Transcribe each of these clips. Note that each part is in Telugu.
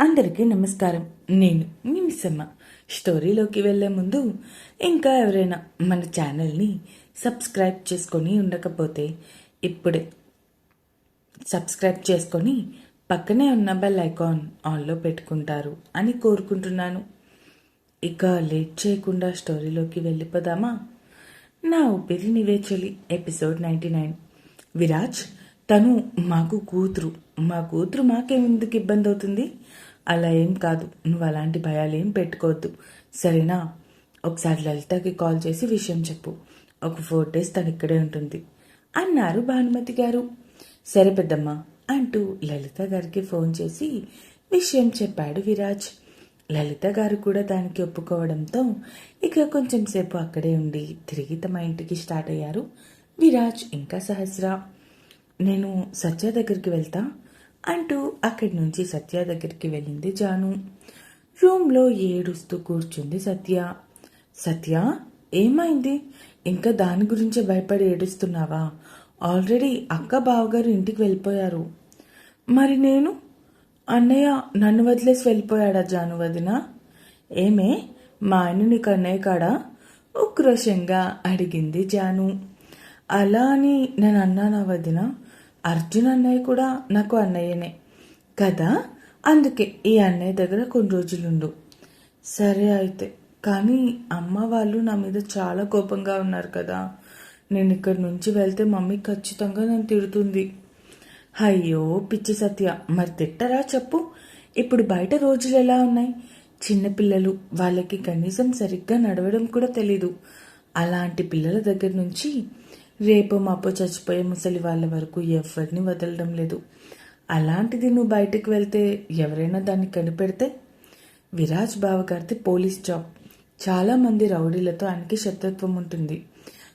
అందరికీ నమస్కారం. నేను నిమిసమ్మ మిస్సమ్మ. స్టోరీలోకి వెళ్ళే ముందు ఇంకా ఎవరైనా మన ఛానల్ని సబ్స్క్రైబ్ చేసుకొని ఉండకపోతే ఇప్పుడే సబ్స్క్రైబ్ చేసుకొని పక్కనే ఉన్న బెల్ ఐకాన్ ఆన్లో పెట్టుకుంటారు అని కోరుకుంటున్నాను. ఇక లేట్ చేయకుండా స్టోరీలోకి వెళ్ళిపోదామా? నా ఊపిరి నివేచలి ఎపిసోడ్ నైంటీ నైన్. విరాజ్ తను మాకు కూతురు. మా కూతురు మాకేమెందుకు ఇబ్బంది అవుతుంది అలా ఏం కాదు. నువ్వు అలాంటి భయాలు ఏం పెట్టుకోవద్దు. సరేనా? ఒకసారి లలితకి కాల్ చేసి విషయం చెప్పు. ఒక ఫోర్ డేస్ తను ఇక్కడే ఉంటుంది. అన్నారు భానుమతి గారు. సరే పెద్దమ్మ అంటూ లలిత గారికి ఫోన్ చేసి విషయం చెప్పాడు విరాజ్. లలిత గారు కూడా దానికి ఒప్పుకోవడంతో ఇక కొంచెం సేపు అక్కడే ఉండి తిరిగి తమ ఇంటికి స్టార్ట్ అయ్యారు. విరాజ్ ఇంకా సహస్ర. నేను సత్య దగ్గరికి వెళ్తా. అంటూ అక్కడి నుంచి సత్య దగ్గరికి వెళ్ళింది జాను. రూమ్లో ఏడుస్తూ కూర్చుంది సత్య. సత్య ఏమైంది? ఇంకా దాని గురించే భయపడి ఏడుస్తున్నావా? ఆల్రెడీ అక్క బావగారు ఇంటికి వెళ్ళిపోయారు. మరి నేను? అన్నయ్య నన్ను వదిలేసి వెళ్ళిపోయాడా జాను వదిన? ఏమే మా ఆయన నీకు అన్నయ్య కాడా? ఉక్రోషంగా అడిగింది జాను. అలా అని నేను అన్నానా వదిన? అర్జున్ అన్నయ్య కూడా నాకు అన్నయ్యనే. కదా? అందుకే ఈ అన్నయ్య దగ్గర కొన్ని రోజులుండు. సరే అయితే కానీ అమ్మ వాళ్ళు నా మీద చాలా కోపంగా ఉన్నారు కదా. నేను ఇక్కడి నుంచి వెళ్తే మమ్మీ ఖచ్చితంగా నన్ను తిడుతుంది. అయ్యో పిచ్చి సత్య. మరి తిట్టరా చెప్పు. ఇప్పుడు బయట రోజులు ఎలా ఉన్నాయి? చిన్నపిల్లలు వాళ్ళకి కనీసం సరిగ్గా నడవడం కూడా తెలీదు. అలాంటి పిల్లల దగ్గర నుంచి రేపు మాపో చచ్చిపోయే ముసలి వాళ్ళ వరకు ఎవరిని వదలడం లేదు. అలాంటిది నువ్వు బయటకు వెళ్తే ఎవరైనా దాన్ని కనిపెడితే? విరాజ్ బావగారిది పోలీస్ జాబ్. చాలామంది రౌడీలతో ఆయనకి శత్రుత్వం ఉంటుంది.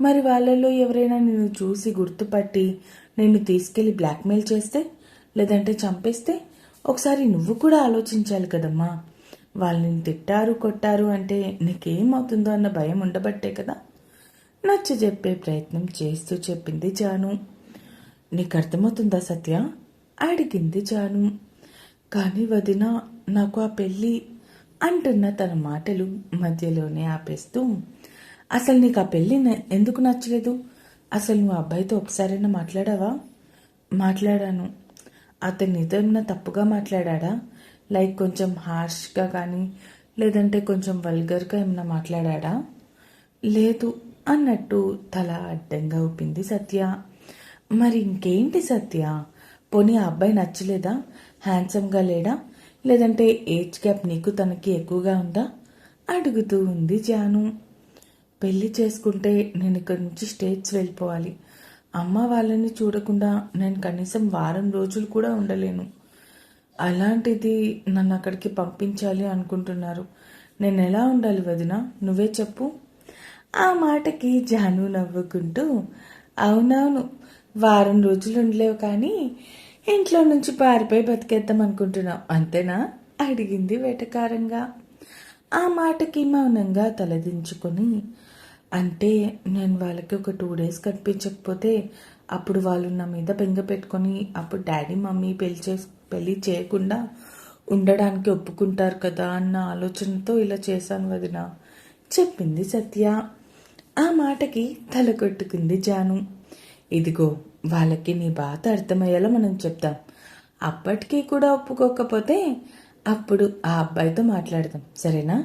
మరి వాళ్ళల్లో ఎవరైనా నిన్ను చూసి గుర్తుపట్టి నిన్ను తీసుకెళ్ళి బ్లాక్మెయిల్ చేస్తే? లేదంటే చంపేస్తే? ఒకసారి నువ్వు కూడా ఆలోచించాలి కదమ్మా. వాళ్ళని తిట్టారు కొట్టారు అంటే నీకేమవుతుందో అన్న భయం ఉండబట్టే కదా. నచ్చ చెప్పే ప్రయత్నం చేస్తూ చెప్పింది జాను. నీకు అర్థమవుతుందా సత్య? అడిగింది జాను. కానీ వదిన నాకు ఆ పెళ్ళి అంటున్న తన మాటలు మధ్యలోనే ఆపేస్తూ అసలు నీకు ఆ పెళ్ళి ఎందుకు నచ్చలేదు? అసలు నువ్వు అబ్బాయితో ఒకసారైనా మాట్లాడావా? మాట్లాడాను. అతను నీతో ఏమైనా తప్పుగా మాట్లాడా లైక్ కొంచెం హార్ష్గా కానీ లేదంటే కొంచెం వల్గర్గా ఏమైనా మాట్లాడా లేదు. అన్నట్టు తల అడ్డంగా ఊపింది సత్య. మరి ఇంకేంటి సత్య? పోనీ ఆ అబ్బాయి నచ్చలేదా? హ్యాండ్సమ్గా లేడా? లేదంటే ఏజ్ గ్యాప్ నీకు తనకి ఎక్కువగా ఉందా? అడుగుతూ ఉంది జాను. పెళ్ళి చేసుకుంటే నేను ఇక్కడి నుంచి స్టేట్స్ వెళ్ళిపోవాలి. అమ్మ వాళ్ళని చూడకుండా నేను కనీసం వారం రోజులు కూడా ఉండలేను. అలాంటిది నన్ను అక్కడికి పంపించాలి అనుకుంటున్నారు. నేను ఎలా ఉండాలి వదిన? నువ్వే చెప్పు. ఆ మాటకి జాను నవ్వుకుంటూ అవునవును వారం రోజులు ఉండలేవు కానీ ఇంట్లో నుంచి పారిపోయి బతికేద్దాం అనుకుంటున్నావు అంతేనా? అడిగింది వేటకారంగా. ఆ మాటకి మౌనంగా తలదించుకొని అంటే నేను వాళ్ళకి ఒక టూ డేస్ కనిపించకపోతే అప్పుడు వాళ్ళు నా మీద బెంగ పెట్టుకొని అప్పుడు డాడీ మమ్మీ పెళ్ళి చేసు పెళ్ళి చేయకుండా ఉండడానికి ఒప్పుకుంటారు కదా అన్న ఆలోచనతో ఇలా చేశాను వదిన చెప్పింది సత్య. ఆ మాటకి తల కొట్టుకుంది జాను. ఇదిగో వాళ్ళకి నీ బాధ అర్థమయ్యేలా మనం చెప్తాం అప్పటికీ కూడా ఒప్పుకోకపోతే అప్పుడు ఆ అబ్బాయితో మాట్లాడదాం సరేనా?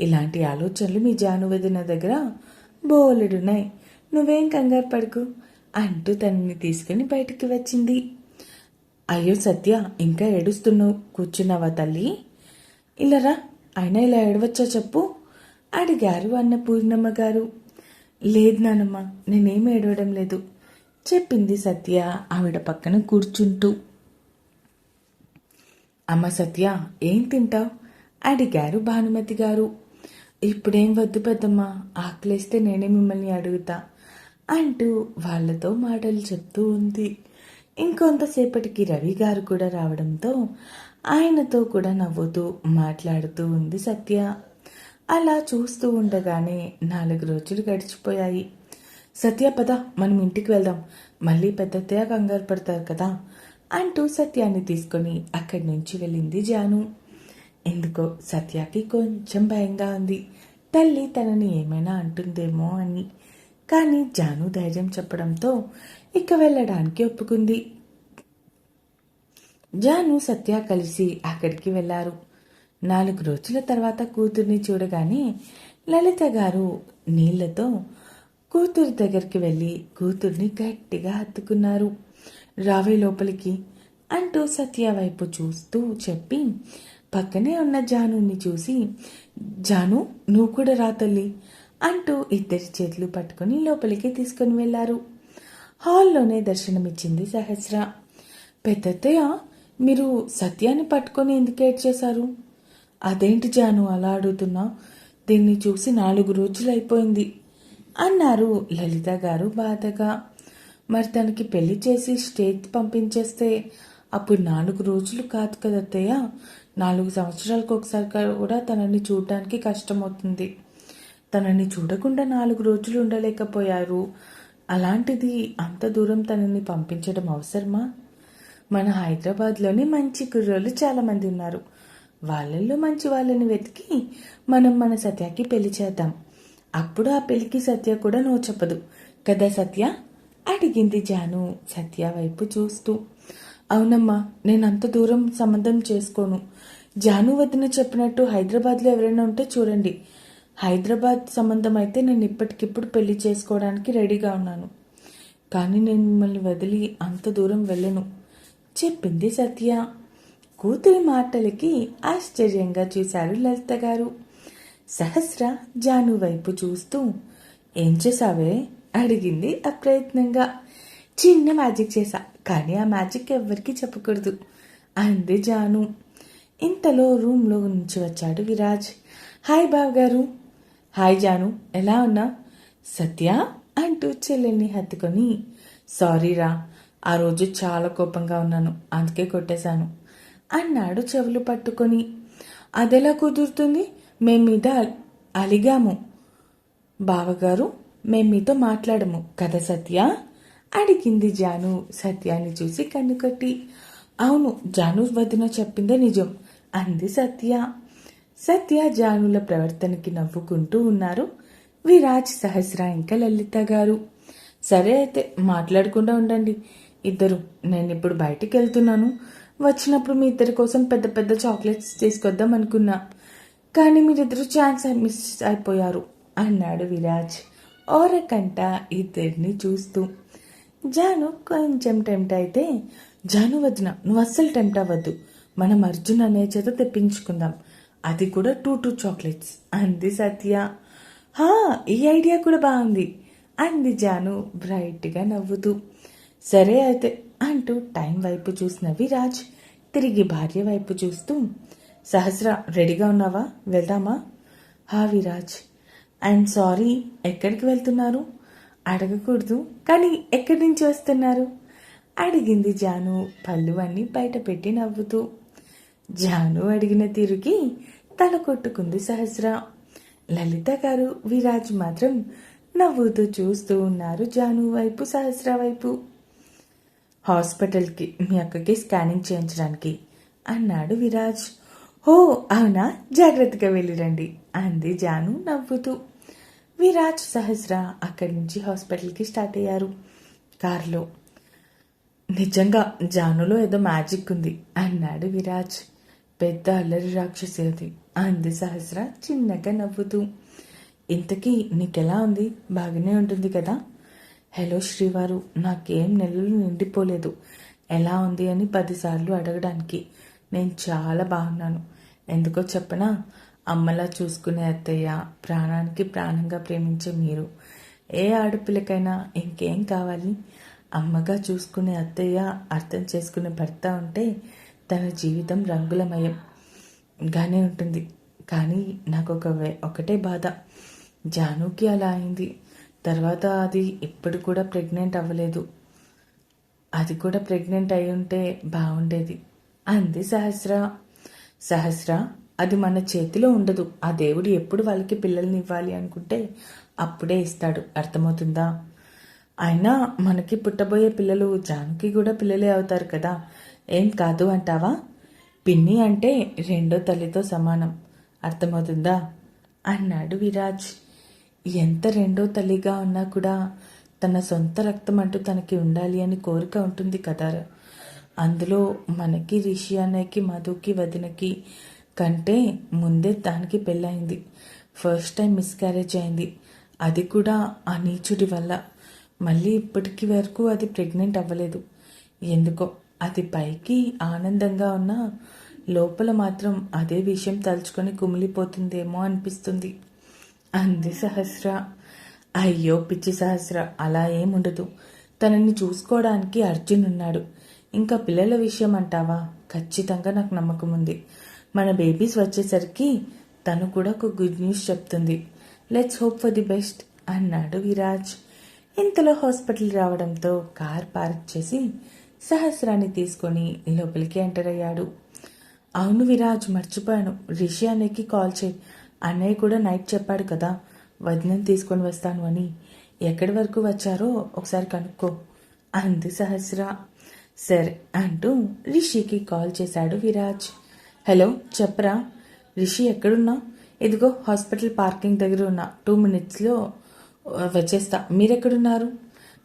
ఇలాంటి ఆలోచనలు మీ జాను వదిన దగ్గర బోలెడున్నాయి. నువ్వేం కంగారు పడుకు అంటూ తనని తీసుకుని బయటికి వచ్చింది. అయ్యో సత్య ఇంకా ఏడుస్తున్నావు కూర్చున్నావా తల్లి? ఇలారా అయినా ఇలా ఏడవచ్చా చెప్పు అడిగారు అన్న పూర్ణమ్మ గారు. లేదు నానమ్మ నేనేం ఏడవడం లేదు. చెప్పింది సత్య ఆవిడ పక్కన కూర్చుంటూ. అమ్మ సత్య ఏం తింటావు? అడిగారు భానుమతి గారు. ఇప్పుడేం వద్దు పెద్దమ్మ ఆకలేస్తే నేనే మిమ్మల్ని అడుగుతా అంటూ వాళ్ళతో మాటలు చెప్తూ ఉంది. ఇంకొంతసేపటికి రవి గారు కూడా రావడంతో ఆయనతో కూడా నవ్వుతూ మాట్లాడుతూ ఉంది సత్య. అలా చూస్తూ ఉండగానే నాలుగు రోజులు గడిచిపోయాయి. సత్యపద మనం ఇంటికి వెళ్దాం. మళ్ళీ పెద్దతయ్య కంగారు పడతారు కదా అంటూ సత్యాన్ని తీసుకొని అక్కడి నుంచి వెళ్ళింది జాను. ఎందుకో సత్యకి కొంచెం భయంగా ఉంది. తల్లి తనని ఏమైనా అంటుందేమో అని. కానీ జాను ధైర్యం చెప్పడంతో ఇక వెళ్ళడానికి ఒప్పుకుంది. జాను సత్య కలిసి అక్కడికి వెళ్ళారు నాలుగు రోజుల తర్వాత కూతుర్ని చూడగానే లలిత గారు నీళ్ళతో కూతురు దగ్గరికి వెళ్ళి కూతుర్ని గట్టిగా హత్తుకున్నారు. రావే లోపలికి అంటూ సత్య వైపు చూస్తూ చెప్పి పక్కనే ఉన్న జానుని చూసి జాను నువ్వు కూడా రా తల్లి అంటూ ఇద్దరి చేతులు పట్టుకుని లోపలికి తీసుకుని వెళ్ళారు హాల్లోనే దర్శనమిచ్చింది సహస్ర. పెద్దత్తయ్య మీరు సత్యాన్ని పట్టుకొని ఎందుకు ఏడ్ చేశారు అదేంటి జాను అలా అడుగుతున్నా దీన్ని చూసి నాలుగు రోజులు అయిపోయింది. అన్నారు లలిత గారు బాధగా. మరి తనకి పెళ్ళి చేసి స్టేట్ పంపించేస్తే అప్పుడు నాలుగు రోజులు కాదు కదత్తయ్య నాలుగు సంవత్సరాలకు ఒకసారి కూడా తనని చూడడానికి కష్టమవుతుంది. తనని చూడకుండా నాలుగు రోజులు ఉండలేకపోయారు. అలాంటిది అంత దూరం తనని పంపించడం అవసరమా? మన హైదరాబాద్లోనే మంచి కుర్రోళ్ళు చాలామంది ఉన్నారు. వాళ్ళల్లో మంచి వాళ్ళని వెతికి మనం మన సత్యకి పెళ్ళి చేద్దాం. అప్పుడు ఆ పెళ్ళికి సత్య కూడా నో చెప్పదు. కదా సత్య? అడిగింది జాను సత్య వైపు చూస్తూ. అవునమ్మా నేను అంత దూరం సంబంధం చేసుకోను. జాను వదిన చెప్పినట్టు హైదరాబాద్లో ఎవరైనా ఉంటే చూడండి. హైదరాబాద్ సంబంధం అయితే నేను ఇప్పటికిప్పుడు పెళ్ళి చేసుకోవడానికి రెడీగా ఉన్నాను. కానీ నేను మిమ్మల్ని వదిలి అంత దూరం వెళ్ళను. చెప్పింది సత్య. కూతురి మాటలకి ఆశ్చర్యంగా చూశారు లలిత గారు. సహస్ర జాను వైపు చూస్తూ ఏం చేసావే అడిగింది అప్రయత్నంగా. చిన్న మ్యాజిక్ చేశా కానీ ఆ మ్యాజిక్ ఎవ్వరికి చెప్పకూడదు అంది జాను. ఇంతలో రూమ్లో నుంచి వచ్చాడు విరాజ్. హాయ్ బావ్ గారు. హాయ్ జాను ఎలా ఉన్నా? సత్య అంటూ చెల్లెల్ని హత్తుకొని సారీరా ఆ రోజు చాలా కోపంగా ఉన్నాను అందుకే కొట్టేశాను. అన్నాడు చెవులు పట్టుకొని. అదెలా కుదురుతుంది? మేం మీద అలిగాము. బావగారు మేం మీతో మాట్లాడము కదా సత్య? అడిగింది జాను సత్యాన్ని చూసి కన్ను కట్టి అవును జాను వదిన చెప్పిందే నిజం అంది సత్య. సత్య జానుల ప్రవర్తనకి నవ్వుకుంటూ ఉన్నారు. విరాజ్ సహస్ర ఇంకా లలిత గారు. సరే అయితే మాట్లాడకుండా ఉండండి. ఇద్దరు నేను ఇప్పుడు బయటికి వెళ్తున్నాను వచ్చినప్పుడు మీ ఇద్దరి కోసం పెద్ద పెద్ద చాక్లెట్స్ తీసుకొద్దాం అనుకున్నా. కానీ మీరిద్దరు ఛాన్స్ మిస్ అయిపోయారు అన్నాడు విరాజ్. ఓరకంట ఇద్దరిని చూస్తూ. జాను కొంచెం టెంప్ట్ అయితే జాను వదిన నువ్వు అస్సలు టెంప్ట్ అవ్వద్దు. మనం అర్జున్ అనే చేత తెప్పించుకుందాం. అది కూడా టూ టూ చాక్లెట్స్ అంది సత్య. హా ఈ ఐడియా కూడా బాగుంది అంది జాను బ్రైట్గా నవ్వుతూ. సరే అయితే అంటూ టైం వైపు చూసిన విరాజ్ తిరిగి భార్య వైపు చూస్తూ సహస్ర రెడీగా ఉన్నావా? వెళ్దామా? హా విరాజ్ ఐఎమ్ సారీ. ఎక్కడికి వెళ్తున్నారు? అడగకూడదు. కానీ ఎక్కడి నుంచి వస్తున్నారు? అడిగింది జాను పళ్ళు అన్ని బయట పెట్టి నవ్వుతూ. జాను అడిగిన తీరుకి తల కొట్టుకుంది సహస్ర. లలిత గారు విరాజ్ మాత్రం నవ్వుతూ చూస్తూ ఉన్నారు జాను వైపు సహస్ర వైపు. హాస్పిటల్కి మీ అక్కకి స్కానింగ్ చేయించడానికి. అన్నాడు విరాజ్. ఓ అవునా? జాగ్రత్తగా వెళ్ళిరండి అంది జాను నవ్వుతూ. విరాజ్ సహస్ర అక్కడి నుంచి హాస్పిటల్కి స్టార్ట్ అయ్యారు. కారులో. నిజంగా జానులో ఏదో మ్యాజిక్ ఉంది అన్నాడు విరాజ్. పెద్ద అల్లరి రాక్షసి అది అంది సహస్ర చిన్నగా నవ్వుతూ. ఇంతకీ నీకెలా ఉంది? బాగానే ఉంటుంది కదా? హలో శ్రీవారు నాకేం నెలలు నిండిపోలేదు. ఎలా ఉంది? అని పదిసార్లు అడగడానికి. నేను చాలా బాగున్నాను. ఎందుకో చెప్పనా? అమ్మలా చూసుకునే అత్తయ్య ప్రాణానికి ప్రాణంగా ప్రేమించే మీరు. ఏ ఆడపిల్లకైనా ఇంకేం కావాలి? అమ్మగా చూసుకునే అత్తయ్య అర్థం చేసుకునే భర్త ఉంటే తన జీవితం రంగులమయంగానే ఉంటుంది. కానీ నాకు ఒక ఒకటే బాధ. జానుకి అలా అయింది. తర్వాత అది ఇప్పుడు కూడా ప్రెగ్నెంట్ అవ్వలేదు. అది కూడా ప్రెగ్నెంట్ అయి ఉంటే బాగుండేది. అంది సహస్ర. సహస్ర అది మన చేతిలో ఉండదు. ఆ దేవుడు ఎప్పుడు వాళ్ళకి పిల్లల్ని ఇవ్వాలి అనుకుంటే అప్పుడే ఇస్తాడు. అర్థమవుతుందా? అయినా మనకి పుట్టబోయే పిల్లలు జానుకి కూడా పిల్లలే అవుతారు కదా. ఏం కాదు అంటావా? పిన్ని అంటే రెండో తల్లితో సమానం. అర్థమవుతుందా? అన్నాడు విరాజ్. ఎంత రెండో తల్లిగా ఉన్నా కూడా తన సొంత రక్తం అంటూ తనకి ఉండాలి అని కోరిక ఉంటుంది కదా. అందులో మనకి రిషి అన్నయ్యకి మధుకి వదినకి కంటే ముందే దానికి పెళ్ళయింది. ఫస్ట్ టైం మిస్క్యారేజ్ అయింది. అది కూడా ఆ నీచుడి వల్ల. మళ్ళీ ఇప్పటికి వరకు అది ప్రెగ్నెంట్ అవ్వలేదు. ఎందుకో? అది పైకి ఆనందంగా ఉన్నా లోపల మాత్రం అదే విషయం తలుచుకొని కుమిలిపోతుందేమో అనిపిస్తుంది. అంది సహస్ర. అయ్యో పిచ్చి సహస్ర అలా ఏముండదు. తనని చూసుకోవడానికి అర్జున్ ఉన్నాడు. ఇంకా పిల్లల విషయం అంటావా? ఖచ్చితంగా నాకు నమ్మకం ఉంది. మన బేబీస్ వచ్చేసరికి తను కూడా ఒక గుడ్ న్యూస్ చెప్తుంది. Let's hope for the best అన్నాడు విరాజ్. ఇంతలో హాస్పిటల్ రావడంతో కార్ పార్క్ చేసి సహస్రాన్ని తీసుకొని లోపలికి ఎంటర్ అయ్యాడు. అవును విరాజ్ మర్చిపోయాను. రిషి అనేకి కాల్ చేయి. అన్నయ్య కూడా నైట్ చెప్పాడు కదా వదినం తీసుకొని వస్తాను అని. ఎక్కడి వరకు వచ్చారో ఒకసారి కనుక్కో అంది సహస్ర. సరే అంటూ రిషికి కాల్ చేశాడు విరాజ్. హలో చెప్పరా? రిషి ఎక్కడున్నా? ఇదిగో హాస్పిటల్ పార్కింగ్ దగ్గర ఉన్నా. టూ మినిట్స్లో వచ్చేస్తా. మీరెక్కడున్నారు?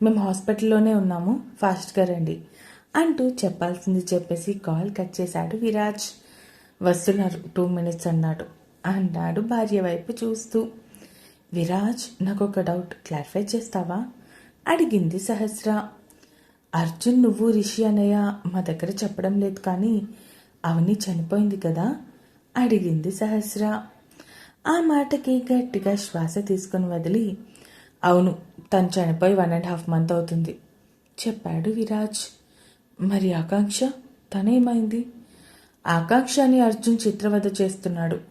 మేము హాస్పిటల్లోనే ఉన్నాము. ఫాస్ట్గా రండి అంటూ చెప్పాల్సింది చెప్పేసి కాల్ కట్ చేశాడు విరాజ్. వస్తున్నారు టూ మినిట్స్ అన్నాడు. అన్నాడు భార్య వైపు చూస్తూ. విరాజ్ నాకు ఒక డౌట్. క్లారిఫై చేస్తావా? అడిగింది సహస్ర. అర్జున్ నువ్వు రిషి అనయ్య మా దగ్గర చెప్పడం లేదు కానీ అవని చనిపోయింది కదా? అడిగింది సహస్ర. ఆ మాటకి గట్టిగా శ్వాస తీసుకుని వదిలి అవును తను చనిపోయి వన్ అండ్ హాఫ్ మంత్ అవుతుంది చెప్పాడు విరాజ్. మరి ఆకాంక్ష? తనేమైంది? ఆకాంక్ష అని అర్జున్ చిత్రవద చేస్తున్నాడు.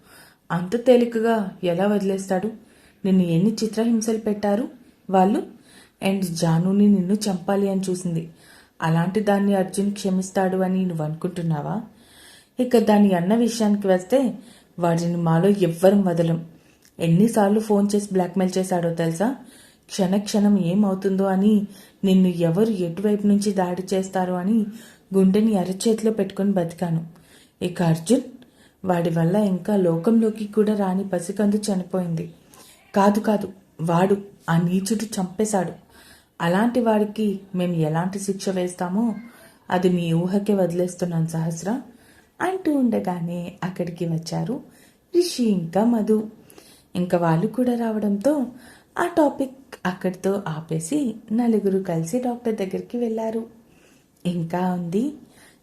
అంత తేలికగా ఎలా వదిలేస్తాడు? నిన్ను ఎన్ని చిత్రహింసలు పెట్టారు? వాళ్ళు? అండ్ జానుని నిన్ను చంపాలి అని చూసింది. అలాంటి దాన్ని అర్జున్ క్షమిస్తాడు అని నువ్వు అనుకుంటున్నావా? ఇక దాని అన్న విషయానికి వస్తే వాడిని మాలో ఎవ్వరం వదలం. ఎన్నిసార్లు ఫోన్ చేసి బ్లాక్మెయిల్ చేశాడో తెలుసా? క్షణ క్షణం ఏమవుతుందో అని నిన్ను ఎవరు ఎటువైపు నుంచి దాడి చేస్తారో అని గుండెని అరచేతిలో పెట్టుకుని బతికాను. ఇక అర్జున్ వాడి వల్ల ఇంకా లోకంలోకి కూడా రాని పసికందు చనిపోయింది. కాదు కాదు వాడు ఆ నీచుడు చంపేశాడు. అలాంటి వాడికి మేము ఎలాంటి శిక్ష వేస్తామో అది మీ ఊహకే వదిలేస్తున్నాను సహస్ర అంటూ ఉండగానే అక్కడికి వచ్చారు రిషి ఇంకా మధు. ఇంకా వాళ్ళు కూడా రావడంతో ఆ టాపిక్ అక్కడితో ఆపేసి నలుగురు కలిసి డాక్టర్ దగ్గరికి వెళ్ళారు. ఇంకా ఉంది